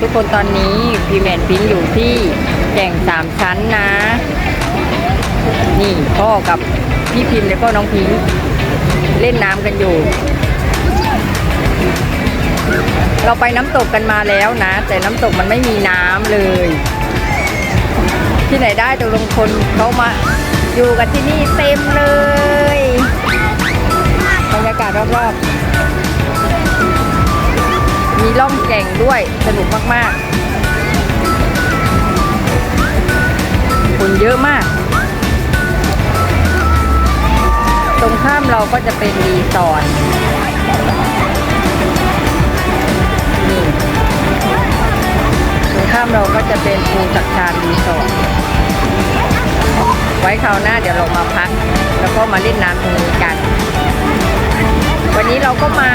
ทุกคนตอนนี้พี่แมนพิงอยู่ที่แก่งสามชั้นนะ นี่พ่อกับพี่พิมพ์แล้วก็น้องพิงเล่นน้ำกันอยู่ เราไปน้ำตกกันมาแล้วนะ แต่น้ำตกมันไม่มีน้ำเลย ที่ไหนได้ตกลงคนเขามาอยู่กันที่นี่เต็มเลยบรรยากาศรอบๆ มีล่องแก่งด้วยสนุกมากๆ คนเยอะมาก ตรงข้ามเราก็จะเป็นรีสอร์ทนี่ตรงข้ามเราก็จะเป็นภูสักชานรีสอร์ทไว้คราวหน้าเดี๋ยวเรามาพัก แล้วก็มาเล่นน้ำตรงนี้กัน วันนี้เราก็มา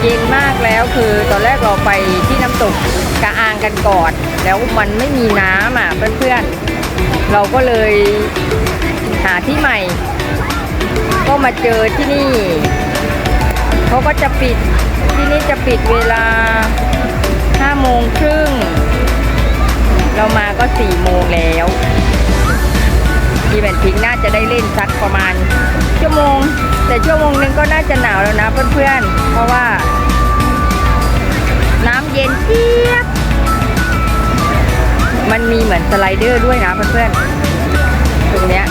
เย็นมากแล้วคือตอนแรกเราไปที่น้ำตกกระอางกันก่อน แล้วมันไม่มีน้ำอะเพื่อนๆ เราก็เลยหาที่ใหม่ ก็มาเจอที่นี่ เขาก็จะปิดที่นี่จะปิดเวลา5โมงครึ่ง เรามาก็4โมงแล้วอีแวนพิงน่าจะได้เล่นสักประมาณชั่วโมง แต่ชั่วโมงหนึงก็น่าจะหนาวแล้วนะเพื่อนๆ เพราะว่า น้ำเย็นเจี๊ยบ มันมีเหมือนสไลเดอร์ด้วยนะเพื่อนๆ ตรงเนี้ย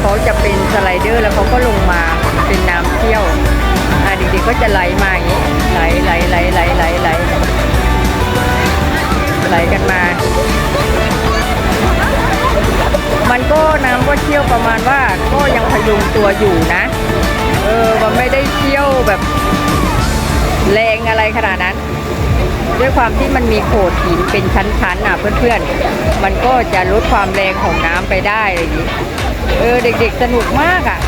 เขาจะเป็นสไลเดอร์แล้วเขาก็ลงมาเป็นน้ำเที่ยวอ่าเด็กๆก็จะไหลมาอย่างนี้ไหลไหลไหลไหลไหลไหลไหลกันมา มันก็น้ำก็เชี่ยวประมาณว่าก็ยังพยุงตัวอยู่นะ เออมันไม่ได้เชี่ยวแบบแรงอะไรขนาดนั้น ด้วยความที่มันมีโขดหินเป็นชั้นๆอะเพื่อนๆ มันก็จะลดความแรงของน้ำไปได้อะไรอย่างนี้เออเด็กๆสนุกมากอะ่ะ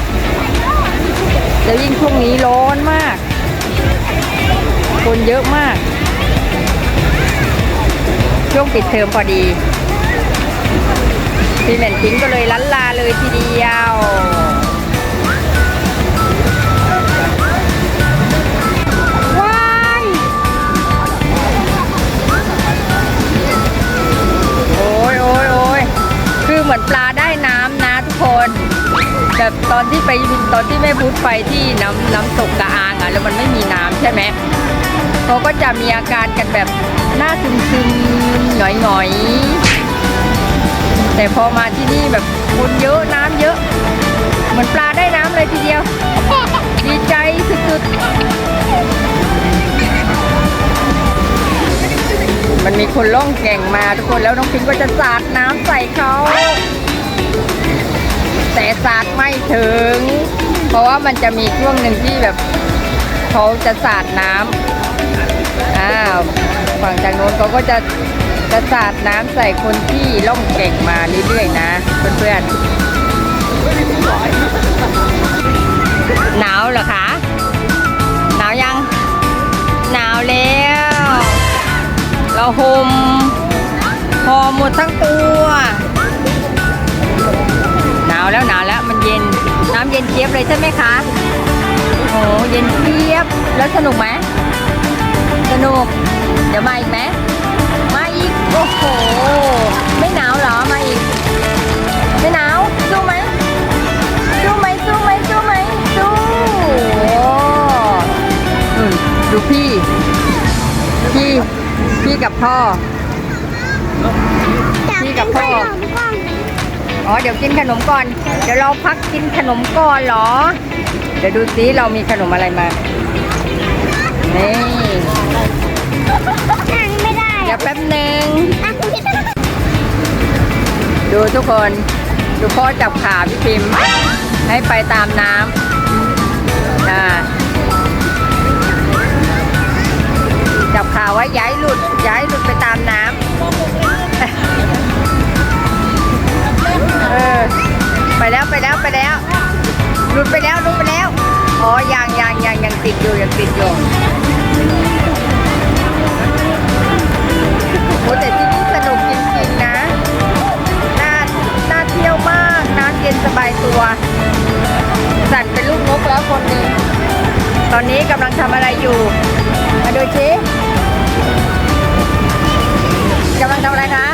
แล้วยิ่งช่วงนี้ร้อนมาก คนเยอะมาก ช่วงปิดเทอมพอดี พี่แมนทิ้งก็เลยลันลาเลยทีเดียวว้ายโอ้ยโอ้ยคือเหมือนปลาได้น้ำนะทุกคนแบบตอนที่ไปตอนที่แม่พุทธไปที่น้ำน้ำตกกระอางอะแล้วมันไม่มีน้ำใช่ไหมเขาก็จะมีอาการกันแบบหน้าซึมซึมๆหงอยหงอยๆ แต่พอมาที่นี่แบบคนเยอะน้ำเยอะ เหมือนปลาได้น้ำเลยทีเดียว ดีใจสุดๆ มันมีคนล่องแก่งมาทุกคนแล้วน้องพิงก็จะสาดน้ำใส่เขา แต่สาดไม่ถึง เพราะว่ามันจะมีช่วงหนึ่งที่แบบเขาจะสาดน้ำอ้าวฝั่งจากโน้นเขาก็จะ จะสาดน้ำใส่คนที่ล่องแก่งมาเรื่อยๆนะ เพื่อนๆ หนาวเหรอคะ หนาวยัง หนาวแล้ว เราห่มพอหมดทั้งตัว หนาวแล้วหนาวแล้วมันเย็น น้ำเย็นเจี๊ยบเลยใช่ไหมคะโอ้เย็นเจี๊ยบ แล้วสนุกไหม สนุก เดี๋ยวมาอีกไหม อีกโอ้โห ไม่หนาวเหรอ มาอีก ไม่หนาว สู้ไหม สู้ไหม สู้ไหม สู้ไหม สู้โอ้อืมดูพี่ พี่ พี่กับพ่อ พี่กับพ่อ อ๋อ เดี๋ยวกินขนมก่อน เดี๋ยวเราพักกินขนมก่อนเหรอ เดี๋ยวดูซิเรามีขนมอะไรมา นี่นั่งไม่ไดี๋ยวแป๊บหนึ่งอะพี่ต้องดูทุกคนดูพ่อจับขาพี่พิมพ์ให้ไปตามน้ำอ่าจับขาไว้ย้ายหลุดย้ายหลุดไปตามน้ำเออไปแล้วไปแล้วไปแล้ว หลุดไปแล้วหลุดไปแล้วอ๋อยังยังยังยังติดอยู่ยังติดอยู่ โอ้แต่ที่นี่สนุกจริงๆนะ น่า น่าเที่ยวมาก น้ำเย็นสบายตัว สั่นเป็นลูกนกแล้วคนหนึ่ง ตอนนี้กำลังทำอะไรอยู่ มาดูชิกำลังทำอะไรคะ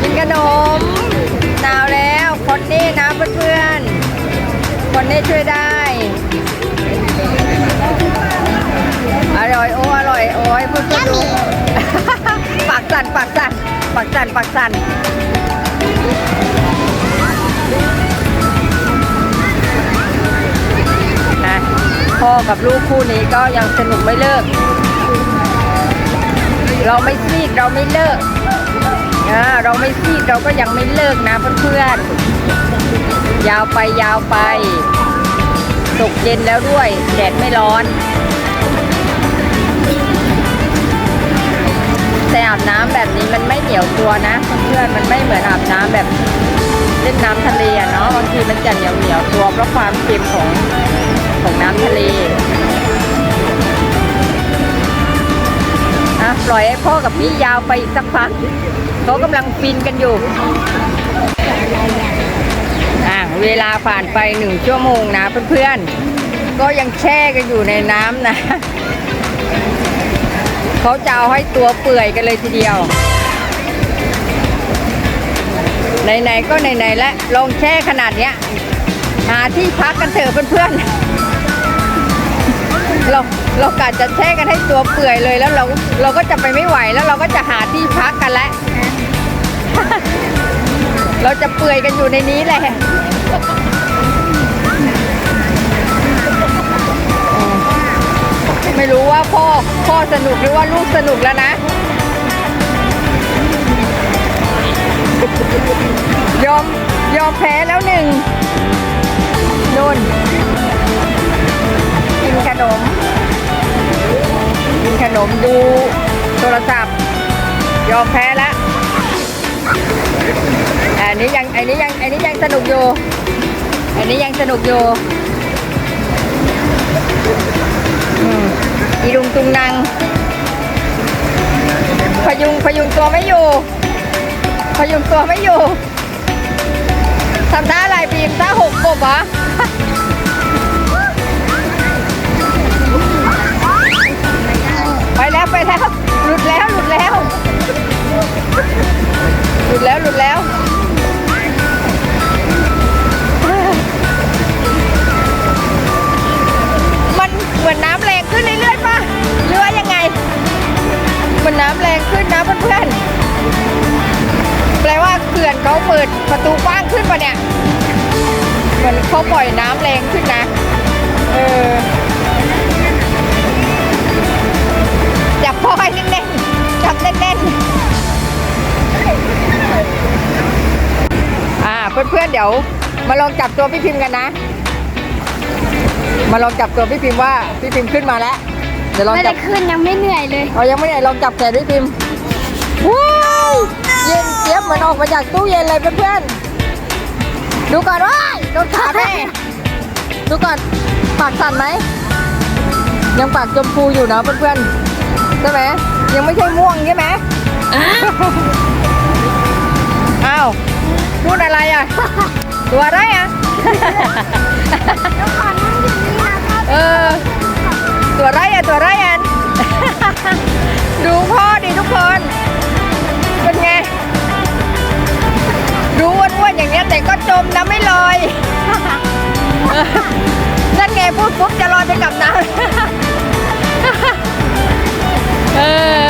กินขนมหนาวแล้วคนนี้นะเพื่อนๆ คนนี้ช่วยได้ อร่อยโอ้อร่อยโอ้ยเพูดดู สั่นปากสั่นปากสั่นปากสั่นนะพ่อกับลูกคู่นี้ก็ยังสนุกไม่เลิก เราไม่ซีดเราไม่เลิกอ่าเราไม่ซีดเราก็ยังไม่เลิกนะเพื่อนๆยาวไปยาวไปตกเย็นแล้วด้วย แดดไม่ร้อน แต่อาบน้ำแบบนี้มันไม่เหนียวตัวนะเพื่อนๆมันไม่เหมือนอาบน้ำแบบเล่นน้ำทะเลเนาะบางทีมันจะเหนียวเหนียวตัวเพราะความเค็มของของน้ำทะเลอะปล่อยให้พ่อกับพี่ยาวไปอีกสักพักเขากำลังฟินกันอยู่อะเวลาผ่านไปหนึ่งชั่วโมงนะเพื่อนๆก็ยังแช่กันอยู่ในน้ำนะ เขาจะเอาให้ตัวเปื่อยกันเลยทีเดียว ไหนๆก็ไหนๆแล้วลงแช่ขนาดเนี้ย หาที่พักกันเถอะเพื่อนๆ เราเรากะจะแช่กันให้ตัวเปื่อยเลยแล้วเราเราก็จะไปไม่ไหวแล้วเราก็จะหาที่พักกันแล้วเราจะเปื่อยกันอยู่ในนี้แหละ ไม่รู้ว่าพ่อพ่อสนุกหรือว่าลูกสนุกแล้วนะ ยอมยอมแพ้แล้วหนึ่งนุ่นกินขนม กินขนมดูโทรศัพท์ ยอมแพ้แล้วอันนี้ยังอันนี้ยังอันนี้ยังสนุกอยู่อันนี้ยังสนุกอยู่ อีลุงตุงนางพยุงพยุงตัวไม่อยู่ พยุงตัวไม่อยู่ทำท่าอะไรบีมท่าหกกบเหรอ ขึ้นนะเพื่อนๆ แปลว่าเขื่อนเขาเปิดประตูกว้างขึ้นป่ะเนี่ย เหมือนเขาปล่อยน้ำแรงขึ้นนะ เออจับพ่อให้แน่นๆจับแน่นๆ อ่า เพื่อนๆ เดี๋ยว มาลองจับตัวพี่พิมพ์กันนะ มาลองจับตัวพี่พิมพ์ว่าพี่พิมพ์ขึ้นมาแล้ว เดี๋ยวลองไม่จัได้บ ขึ้นยังไม่เหนื่อยเลย เอายังไม่ได้ลองจับแขนพี่พิมพ์ ว้าวเย็นเจี๊ยบเหมือนออกมาจากตู้เย็นเลยเพื่อนๆ ดูก่อนว้ายโดนขาแม่ดูก่อนปากสั่นไหม ยังปากจมพูอยู่นะเพื่อนๆ ใช่ไหม ยังไม่ใช่ม่วงใช่ไหมอ้าวพูดอะไรอะ ตัวอะไรอะแล้วก่อนนั่งอยู่นี่นะครับเออ ตัวไรอะตัวไร แต่ก็จมนะไม่ลอยนั่นไงพูดปุ๊บจะลอยไปกับน้ำเออ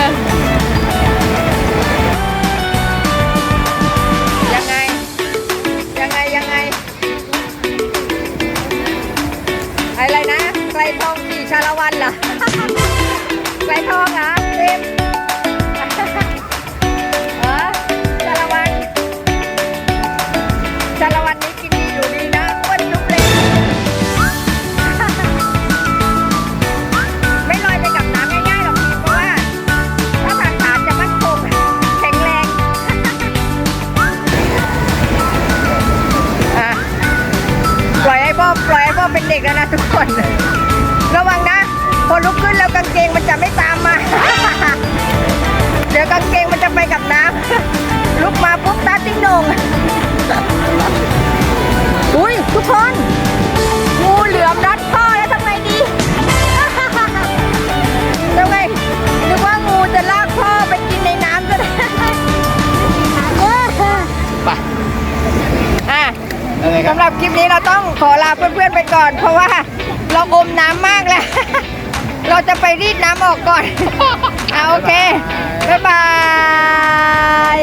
ระวังนะ พอลุกขึ้นแล้วกางเกงมันจะไม่ตามมา เดี๋ยวกางเกงมันจะไปกับน้ำลุกมาปุ๊บตาติ้งโหนงอุ้ยทุกคนงูเหลือมรัดพ่อแล้วทำไงดีทำไงนึกว่างูจะลากพ่อไปกินในน้ำซะไปอะอะไรครับสำหรับคลิปนี้เราต้องขอลาเพื่อนๆไปก่อนเพราะว่า เราอมน้ำมากแล้ว เราจะไปรีดน้ำออกก่อน อะโอเค บ๊ายบาย